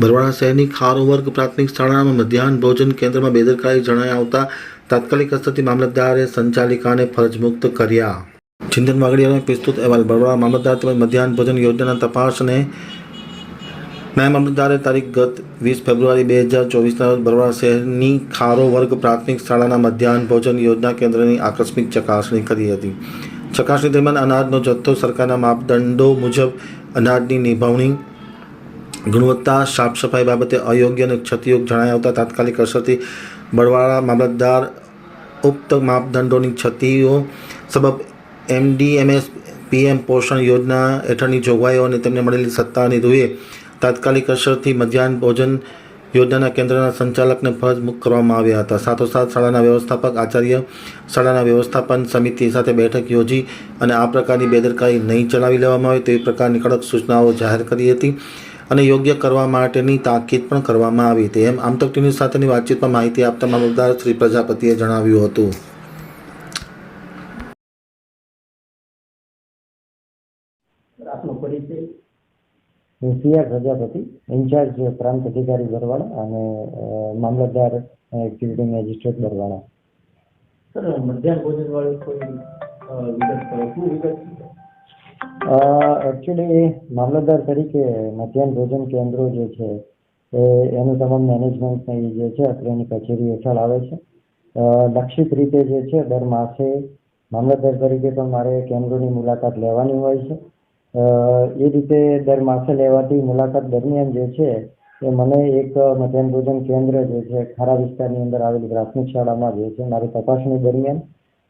બરવાડા શહેરની ખારો વર્ગ પ્રાથમિક શાળામાં મધ્યાહન ભોજન કેન્દ્રમાં બેદરકારી જણાય આવતા તાત્કાલિક અસરથી મામલતદારે સંચાલિકાને ફરજમુક્ત કર્યા. ચિંતન વાગડિયાનો પ્રસ્તુત અહેવાલ. બરવાળા મામલતદાર તેમજ મધ્યાહન ભોજન યોજનાના તપાસને નાયબ મામલતદારે તારીખ ગત વીસ ફેબ્રુઆરી બે હજાર ચોવીસના રોજ બરવાડા શહેરની ખારો વર્ગ પ્રાથમિક શાળાના મધ્યાહન ભોજન યોજના કેન્દ્રની આકસ્મિક ચકાસણી કરી હતી. ચકાસણી દરમિયાન અનાજનો જથ્થો સરકારના માપદંડો મુજબ અનાજની નિભાવણી ગુણવત્તા સાફ સફાઈ બાબતે અયોગ્ય અને ક્ષતિયોગ જણાઈ આવતા તાત્કાલિક અસરથી બળવાળા મામલતદાર, ઉક્ત માપદંડોની ક્ષતિઓ, સબબ એમડીએમએસ, પીએમ પોષણ યોજના હેઠળની જોગવાઈઓ અને તેમને મળેલી સત્તાની રૂએ તાત્કાલિક અસરથી મધ્યાહન ભોજન યોજનાના કેન્દ્રના સંચાલકને ફરજ મુક્ત કરવામાં આવ્યા હતા. સાથોસાથ શાળાના વ્યવસ્થાપક, આચાર્ય શાળાના વ્યવસ્થાપન સમિતિ સાથે બેઠક યોજી અને આ પ્રકારની બેદરકારી નહીં ચલાવી લેવામાં આવે તેવી પ્રકારની કડક સૂચનાઓ જાહેર કરી હતી. અને યોગ્ય કરવા માટેની તાકીદ પણ કરવામાં આવી હતી. એમ આમતક ન્યૂઝ સાથેની વાતચીતમાં માહિતી આપતા મામલતદાર શ્રી પ્રજાપતિએ જણાવ્યું હતું. આપનો પરિચય. હું સીઆર પ્રજાપતિ ઇન્ચાર્જ પ્રાંત અધિકારી બરવાડા અને મામલતદાર એક્ઝિક્યુટિવ મેજિસ્ટ્રેટ બરવાડા. સર મધ્યાહન ભોજન વાળું કોઈ વિગત શું વિગત એકચ્યુઅલી મામલતદાર તરીકે મધ્યાહન ભોજન કેન્દ્રો જે છે, એ, એનું તમામ મેનેજમેન્ટ જે છે અત્રેની કચેરી હેઠળ આવે છે. લક્ષિત રીતે જે છે, દર માસે મામલતદાર તરીકે પણ મારે કેન્દ્રોની મુલાકાત લેવાની હોય છે. એ રીતે દર માસે લેવાતી મુલાકાત દરમિયાન જે છે, એ મને એક મધ્યાહન ભોજન કેન્દ્ર જે છે, ખારા વિસ્તારની અંદર આવેલી પ્રાથમિક શાળામાં જે છે, મારી તપાસણી દરમિયાન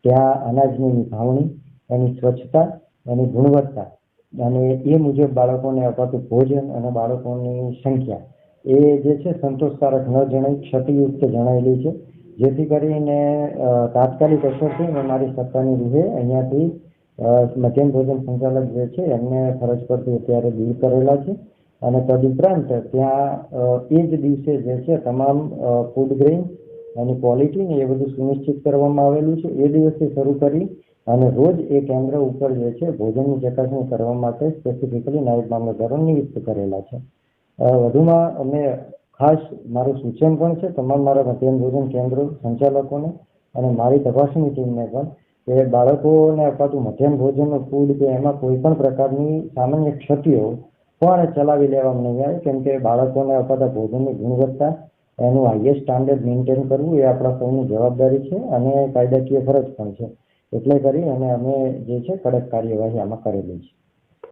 ત્યાં અનાજની નિભાવણી, એની સ્વચ્છતા એની ગુણવત્તા. અને એ મુજબ બાળકોને અપાતું ભોજન અને બાળકોની સંખ્યા. એ જે છે સંતોષકારક ન જણાય, ક્ષતિયુક્ત જણાયેલી છે. જેથી કરીને તાત્કાલિક અસરથી મેં મારી સત્તાની રૂહે અહીંયાથી મધ્યમ ભોજન સંચાલક જે છે એમને ફરજ પરથી અત્યારે દૂર કરેલા છે. અને તદુપરાંત ત્યાં એ જ દિવસે જે છે તમામ ફૂડ ગ્રેઇન એની ક્વોલિટી ને એ બધું સુનિશ્ચિત કરવામાં આવેલું છે. એ દિવસથી શરૂ કરી અને રોજ એ કેન્દ્ર ઉપર જે છે, ભોજનની ચકાસણી કરવા માટે સ્પેસિફિકલી નાયબ મામલતદારો નિયુક્ત કરેલા છે. વધુમાં અમે ખાસ મારું સૂચન પણ છે, તમામ મારા મધ્યાહન ભોજન કેન્દ્રો સંચાલકોને અને મારી તપાસણી ટીમને પણ, કે બાળકોને અપાતું મધ્યાહન ભોજનનું ફૂડ કે એમાં કોઈ પણ પ્રકારની સામાન્ય ક્ષતિઓ પણ ચલાવી લેવામાં નહીં આવે, કેમ કે બાળકોને અપાતા ભોજનની ગુણવત્તા, એનું હાઈએસ્ટ સ્ટાન્ડર્ડ મેન્ટેન કરવું એ આપણા સૌની જવાબદારી છે અને કાયદાકીય ફરજ પણ છે. એટલે કરી અને અમે જે છે કડક કાર્યવાહી આમાં કરેલી છે.